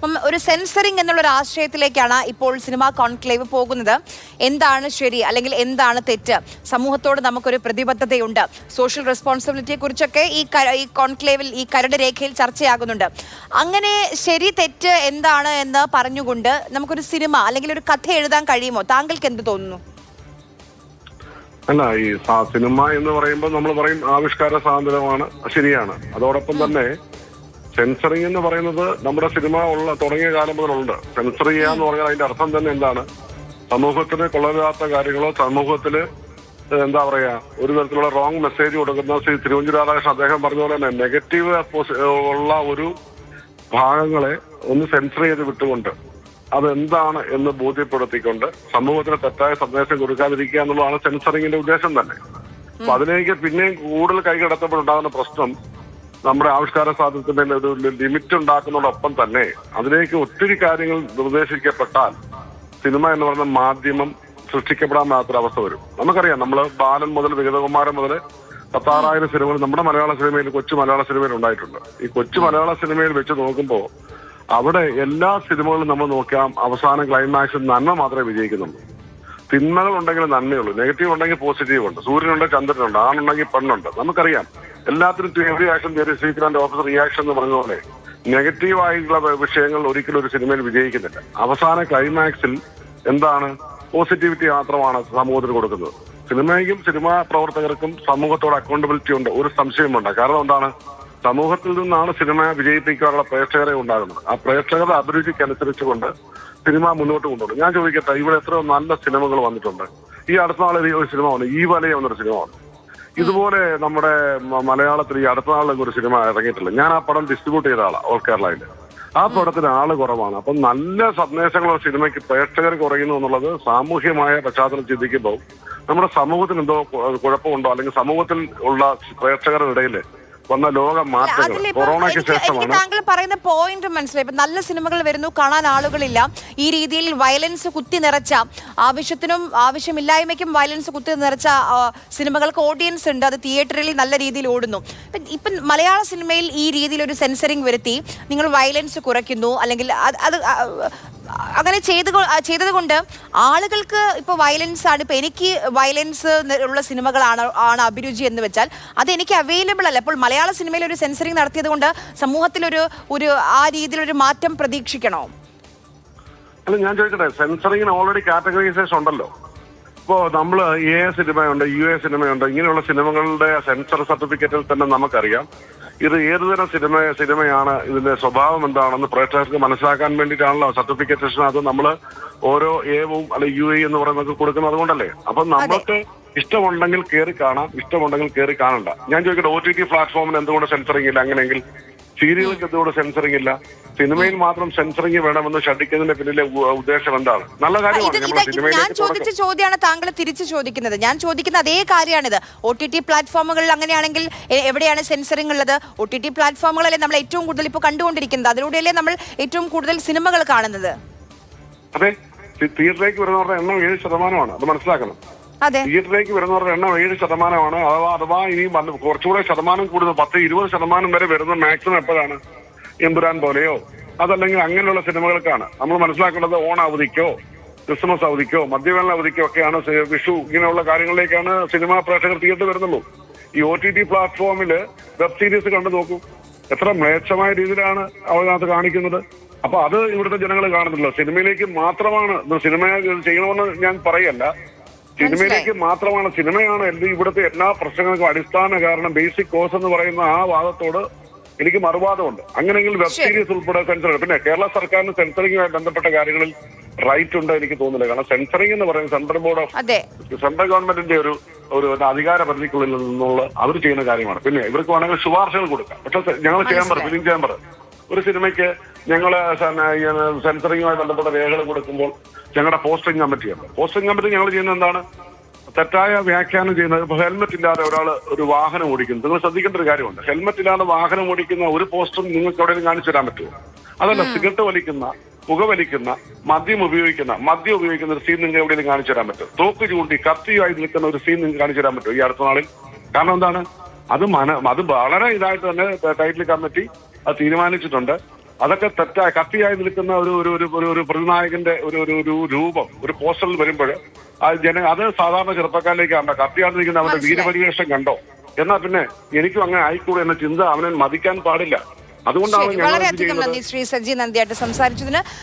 അപ്പം ഒരു സെൻസറിങ് എന്നുള്ള ഒരു ആശയത്തിലേക്കാണ് ഇപ്പോൾ സിനിമ കോൺക്ലേവ് പോകുന്നത്. എന്താണ് ശരി അല്ലെങ്കിൽ എന്താണ് തെറ്റ്? സമൂഹത്തോട് നമുക്കൊരു പ്രതിബദ്ധതയുണ്ട്. സോഷ്യൽ റെസ്പോൺസിബിലിറ്റിയെ കുറിച്ചൊക്കെ ഈ ഈ കോൺക്ലേവിൽ ഈ കരട് രേഖയിൽ ചർച്ചയാകുന്നുണ്ട്. അങ്ങനെ ശരി തെറ്റ് എന്താണ് എന്ന് പറഞ്ഞുകൊണ്ട് നമുക്കൊരു സിനിമ അല്ലെങ്കിൽ ഒരു കഥ എഴുതാൻ കഴിയുമോ? താങ്കൾക്ക് എന്ത് തോന്നുന്നു? അല്ല ഈ സിനിമ എന്ന് പറയുമ്പോൾ നമ്മൾ പറയും ആവിഷ്കാര സ്വാതന്ത്ര്യമാണ് ശരിയാണ്. അതോടൊപ്പം തന്നെ സെൻസറിങ് എന്ന് പറയുന്നത് നമ്മുടെ സിനിമ ഉള്ള തുടങ്ങിയ കാലം മുതലുണ്ട്. സെൻസർ ചെയ്യുക എന്ന് പറഞ്ഞാൽ അതിന്റെ അർത്ഥം തന്നെ എന്താണ്? സമൂഹത്തിന് കൊള്ളരുതാത്ത കാര്യങ്ങളോ സമൂഹത്തിൽ എന്താ പറയാ ഒരു തരത്തിലുള്ള റോങ് മെസ്സേജ് കൊടുക്കുന്ന ശ്രീ തിരുവഞ്ചൂർ രാധാകൃഷ്ണൻ അദ്ദേഹം പറഞ്ഞ പോലെ തന്നെ നെഗറ്റീവ് ഉള്ള ഒരു ഭാഗങ്ങളെ ഒന്ന് സെൻസർ ചെയ്ത് വിട്ടുകൊണ്ട് അതെന്താണ് എന്ന് ബോധ്യപ്പെടുത്തിക്കൊണ്ട് സമൂഹത്തിന് തെറ്റായ സന്ദേശം കൊടുക്കാതിരിക്കുക എന്നുള്ളതാണ് സെൻസറിങ്ങിന്റെ ഉദ്ദേശം തന്നെ. അപ്പൊ അതിലേക്ക് പിന്നെയും കൂടുതൽ കൈകടത്തപ്പെടുണ്ടാകുന്ന പ്രശ്നം നമ്മുടെ ആവിഷ്കാര സ്വാതന്ത്ര്യത്തിന്റെ ഒരു ലിമിറ്റ് ഉണ്ടാക്കുന്നതോടൊപ്പം തന്നെ അതിലേക്ക് ഒത്തിരി കാര്യങ്ങൾ നിർദ്ദേശിക്കപ്പെട്ടാൽ സിനിമ എന്ന് പറയുന്ന മാധ്യമം സൃഷ്ടിക്കപ്പെടാൻ മേലാത്തൊരവസ്ഥ വരും. നമുക്കറിയാം നമ്മൾ ബാലൻ മുതൽ വിഗതകുമാരൻ മുതൽ പത്താറായിരം സിനിമകൾ നമ്മുടെ മലയാള സിനിമയിൽ കൊച്ചു മലയാള സിനിമയിൽ ഉണ്ടായിട്ടുണ്ട്. ഈ കൊച്ചു മലയാള സിനിമയിൽ വെച്ച് നോക്കുമ്പോൾ അവിടെ എല്ലാ സിനിമകളും നമ്മൾ നോക്കിയാൽ അവസാന ക്ലൈമാക്സിൽ നന്മ മാത്രമേ വിജയിക്കുന്നുള്ളൂ. തിന്മകൾ ഉണ്ടെങ്കിൽ നന്മയുള്ളൂ. നെഗറ്റീവ് ഉണ്ടെങ്കിൽ പോസിറ്റീവ് ഉണ്ട്. സൂര്യനുണ്ട് ചന്ദ്രനുണ്ട് ആണുണ്ടെങ്കിൽ പെണ്ണുണ്ട്. നമുക്കറിയാം. എല്ലാത്തിനും തിയറി ആക്ഷൻ തിയറി ശ്രീകാന്റെ ഓഫീസർ റിയാക്ഷൻ എന്ന് പറഞ്ഞ പോലെ നെഗറ്റീവായിട്ടുള്ള വിഷയങ്ങൾ ഒരിക്കലും ഒരു സിനിമയിൽ വിജയിക്കുന്നില്ല. അവസാന ക്ലൈമാക്സിൽ എന്താണ്? പോസിറ്റിവിറ്റി മാത്രമാണ് സമൂഹത്തിന് കൊടുക്കുന്നത്. സിനിമയ്ക്കും സിനിമാ പ്രവർത്തകർക്കും സമൂഹത്തോട് അക്കൗണ്ടബിലിറ്റി ഉണ്ട്. ഒരു സംശയമുണ്ട് കാരണം എന്താണ്? സമൂഹത്തിൽ നിന്നാണ് സിനിമ വിജയിപ്പിക്കാനുള്ള പ്രേക്ഷകരെ ഉണ്ടാകുന്നത്. ആ പ്രേക്ഷകരുടെ അഭിരുചിക്കനുസരിച്ചുകൊണ്ട് സിനിമ മുന്നോട്ട് കൊണ്ടുപോകും ഞാൻ ചോദിക്കട്ടെ ഇവിടെ എത്രയോ നല്ല സിനിമകൾ വന്നിട്ടുണ്ട്. ഈ അടുത്ത നാളെ ഒരു സിനിമ വന്നു. ഈ വലയ എന്നൊരു സിനിമ വന്നു. ഇതുപോലെ നമ്മുടെ മലയാളത്തിൽ ഈ അടുത്ത നാളിൽ ഒരു സിനിമ ഇറങ്ങിയിട്ടില്ല. ഞാൻ ആ പടം ഡിസ്ട്രിബ്യൂട്ട് ചെയ്ത ആളാണ് ഓൾ കേരളയിൽ ആ പടത്തിന് ആൾ കുറവാണ്. അപ്പം നല്ല സന്ദേശങ്ങളുള്ള സിനിമയ്ക്ക് പ്രേക്ഷകർ കുറയുന്നു എന്നുള്ളത് സാമൂഹ്യമായ പശ്ചാത്തലം ചിന്തിക്കുമ്പോൾ നമ്മുടെ സമൂഹത്തിന് എന്തോ കുഴപ്പമുണ്ടോ? അല്ലെങ്കിൽ സമൂഹത്തിൽ ഉള്ള പ്രേക്ഷകരുടെ ഇടയിൽ വന്ന ലോകം മാറ്റങ്ങൾ. കൊറോണയ്ക്ക് ശേഷമാണ്. താങ്കൾ പറയുന്ന പോയിന്റ് മനസ്സിലായി. ഇപ്പൊ നല്ല സിനിമകൾ വരുന്നു കാണാൻ ആളുകളില്ല. ഈ രീതിയിൽ വയലൻസ് കുത്തി നിറച്ച ആവശ്യത്തിനും ആവശ്യമില്ലായ്മയ്ക്കും വയലൻസ് കുത്തി നിറച്ച സിനിമകൾക്ക് ഓഡിയൻസ് ഉണ്ട്. അത് തിയേറ്ററിൽ നല്ല രീതിയിൽ ഓടുന്നു. ഇപ്പം മലയാള സിനിമയിൽ ഈ രീതിയിൽ ഒരു സെൻസറിങ് വരുത്തി നിങ്ങൾ വയലൻസ് കുറയ്ക്കുന്നു അല്ലെങ്കിൽ അത് അങ്ങനെ ചെയ്ത് ചെയ്തത് കൊണ്ട് ആളുകൾക്ക് ഇപ്പോൾ വയലൻസ് ആണ് ഇപ്പൊ എനിക്ക് വയലൻസ് ഉള്ള സിനിമകളാണ് ആണ് അഭിരുചി എന്ന് വെച്ചാൽ അത് എനിക്ക് അവൈലബിൾ അല്ല. അപ്പോൾ മലയാള സിനിമയിൽ ഒരു സെൻസറിങ് നടത്തിയത് കൊണ്ട് സമൂഹത്തിലൊരു ഒരു ആ രീതിയിലൊരു മാറ്റം പ്രതീക്ഷിക്കണോ? അല്ല ഞാൻ ചോദിക്കട്ടെ സെൻസറിങ്ങിന് ഓൾറെഡി കാറ്റഗറൈസേഷൻ ഉണ്ടല്ലോ. ഇപ്പോ നമ്മൾ എ സിനിമയുണ്ട് യു എ സിനിമയുണ്ട് ഇങ്ങനെയുള്ള സിനിമകളുടെ സെൻസർ സർട്ടിഫിക്കറ്റിൽ തന്നെ നമുക്കറിയാം. ഇത് ഏതുതരം സിനിമ സിനിമയാണ് ഇതിന്റെ സ്വഭാവം എന്താണെന്ന് പ്രേക്ഷകർക്ക് മനസ്സിലാക്കാൻ വേണ്ടിയിട്ടാണല്ലോ സർട്ടിഫിക്കറ്റേഷൻ അത് നമ്മൾ ഓരോ എവും അല്ലെ യു എ എന്ന് പറയുന്നത് കൊടുക്കുന്നത് അതുകൊണ്ടല്ലേ? അപ്പൊ നമുക്ക് ഇഷ്ടമുണ്ടെങ്കിൽ കയറി കാണാം ഇഷ്ടമുണ്ടെങ്കിൽ കയറി കാണണ്ട. ഞാൻ ചോദിക്കട്ടെ ഒ ടി ടി പ്ലാറ്റ്ഫോമിന് എന്തുകൊണ്ട് സെൻസറിങ് ഇല്ല അങ്ങനെയെങ്കിൽ? സീരിയലുകൾക്ക് ഇതുകൊണ്ട് സെൻസറിങ് ഇല്ല. സിനിമയിൽ മാത്രം സെൻസറിങ് വേണമെന്ന് ഷഡിക്കുന്നതിന്റെ പിന്നിലെ ഉദ്ദേശം എന്താണ്? നല്ല കാര്യമാണ് ഞാൻ ചോദിച്ച ചോദ്യമാണ് താങ്കൾ തിരിച്ചു ചോദിക്കുന്നത്. ഞാൻ ചോദിക്കുന്ന അതേ കാര്യമാണിത്. ഒ ടി ടി പ്ലാറ്റ്ഫോമുകളിൽ അങ്ങനെയാണെങ്കിൽ എവിടെയാണ് സെൻസറിങ് ഉള്ളത്? ഒ ടി ടി പ്ലാറ്റ്ഫോമുകളല്ലേ നമ്മൾ ഏറ്റവും കൂടുതൽ ഇപ്പോൾ കണ്ടുകൊണ്ടിരിക്കുന്നത്. അതിലൂടെയല്ലേ നമ്മൾ ഏറ്റവും കൂടുതൽ സിനിമകൾ കാണുന്നത്? അതെ. തിയേറ്ററിലേക്ക് വരുന്നവരുടെ എണ്ണം ഏഴ് ശതമാനമാണ്. അത് മനസ്സിലാക്കണം. തിയേറ്ററിലേക്ക് വരുന്നവരുടെ എണ്ണം ഏഴ് ശതമാനമാണ്. അഥവാ അഥവാ ഇനി കുറച്ചുകൂടെ ശതമാനം കൂടുന്നു പത്ത് ഇരുപത് ശതമാനം വരെ വരുന്ന മാക്സിമം എപ്പോഴാണ്? എമ്പുരാൻ പോലെയോ? അതല്ലെങ്കിൽ അങ്ങനെയുള്ള സിനിമകൾക്കാണ്. നമ്മൾ മനസ്സിലാക്കേണ്ടത് ഓണ അവധിക്കോ ക്രിസ്മസ് അവധിക്കോ മദ്യവേല അവധിക്കോ ഒക്കെയാണ് വിഷു ഇങ്ങനെയുള്ള കാര്യങ്ങളിലേക്കാണ് സിനിമാ പ്രേക്ഷകർ തിയേറ്റർ വരുന്നുള്ളൂ. ഈ ഒ ടി ടി പ്ലാറ്റ്ഫോമിൽ വെബ് സീരീസ് കണ്ടു നോക്കൂ. എത്ര മ്ലേച്ഛമായ രീതിയിലാണ് അവരകത്ത് കാണിക്കുന്നത്. അപ്പൊ അത് ഇവിടുത്തെ ജനങ്ങൾ കാണുന്നില്ല സിനിമയിലേക്ക് മാത്രമാണ് സിനിമ ചെയ്യണമെന്ന് ഞാൻ പറയല്ല. സിനിമയിലേക്ക് മാത്രമാണ് സിനിമയാണ് എന്ത് ഇവിടുത്തെ എല്ലാ പ്രശ്നങ്ങൾക്കും അടിസ്ഥാന കാരണം ബേസിക് കോസ് എന്ന് പറയുന്ന ആ വാദത്തോട് എനിക്ക് മറുവാദമുണ്ട്. അങ്ങനെയെങ്കിൽ വെബ്. സീരീസ് ഉൾപ്പെടെ സെൻസർ പിന്നെ കേരള സർക്കാരിന് സെൻസറിങ്ങുമായി ബന്ധപ്പെട്ട കാര്യങ്ങളിൽ റൈറ്റ് ഉണ്ട് എനിക്ക് തോന്നുന്നില്ല. കാരണം സെൻസറിംഗ് എന്ന് പറയുന്നത് സെൻട്രൽ ബോർഡ് ഓഫ് സെൻട്രൽ ഗവൺമെന്റിന്റെ ഒരു ഒരു അധികാര പരിധിക്കുള്ളിൽ നിന്നുള്ള അവർ ചെയ്യുന്ന കാര്യമാണ്. പിന്നെ ഇവർക്ക് വേണമെങ്കിൽ ശുപാർശകൾ കൊടുക്കാം. പക്ഷെ ഞങ്ങൾ ചേംബർ. ഫിലിം ചേംബർ ഒരു സിനിമയ്ക്ക് ഞങ്ങൾ സെൻസറിങ്ങുമായി ബന്ധപ്പെട്ട രേഖകൾ കൊടുക്കുമ്പോൾ ഞങ്ങളുടെ പോസ്റ്റിംഗ് കമ്മിറ്റിയാണ് പോസ്റ്റിംഗ് കമ്മിറ്റി ഞങ്ങൾ ചെയ്യുന്നത് എന്താണ്? തെറ്റായ വ്യാഖ്യാനം ചെയ്യുന്നത് ഇപ്പൊ ഹെൽമെറ്റ് ഇല്ലാതെ ഒരാൾ ഒരു വാഹനം ഓടിക്കുന്നു. നിങ്ങൾ ശ്രദ്ധിക്കേണ്ട ഒരു കാര്യമുണ്ട്. ഹെൽമെറ്റ് ഇല്ലാതെ വാഹനം ഓടിക്കുന്ന ഒരു പോസ്റ്ററും നിങ്ങൾക്ക് എവിടെയും കാണിച്ചു തരാൻ പറ്റുമോ? അതല്ല സിഗരറ്റ് വലിക്കുന്ന പുകവലിക്കുന്ന മദ്യം ഉപയോഗിക്കുന്ന മദ്യം ഉപയോഗിക്കുന്ന ഒരു സീൻ നിങ്ങൾക്ക് എവിടെയെങ്കിലും കാണിച്ചു തരാൻ പറ്റും തോക്ക് ചൂണ്ടി കത്തിയായി നിൽക്കുന്ന ഒരു സീൻ നിങ്ങൾക്ക് കാണിച്ചു തരാൻ പറ്റുമോ ഈ അടുത്ത നാളിൽ? കാരണം എന്താണ്? അത് മന അത് വളരെ ഇതായിട്ട് തന്നെ ടൈറ്റിൽ കമ്മിറ്റി അത് തീരുമാനിച്ചിട്ടുണ്ട്. അതൊക്കെ തെറ്റായ കത്തിയായി നിൽക്കുന്ന ഒരു ഒരു ഒരു ഒരു ഒരു പ്രതിനായകന്റെ ഒരു ഒരു ഒരു രൂപം ഒരു പോസ്റ്ററിൽ വരുമ്പോൾ അത് ജന അത് സാധാരണ ചെറുപ്പക്കാരിലേക്ക് ആണ്ട കത്തിയായി നിൽക്കുന്ന അവന്റെ വീരപരിവേഷം കണ്ടോ? എന്നാ പിന്നെ എനിക്കും അങ്ങനെ ആയിക്കൂടെ എന്ന ചിന്ത അവനെ മതിക്കാൻ പാടില്ല. അതുകൊണ്ടാണ് ഞങ്ങൾ ഇത് വളരെയധികം നന്ദി ശ്രീ സജി നന്ദിയായിട്ട് സംസാരിച്ചതിന്.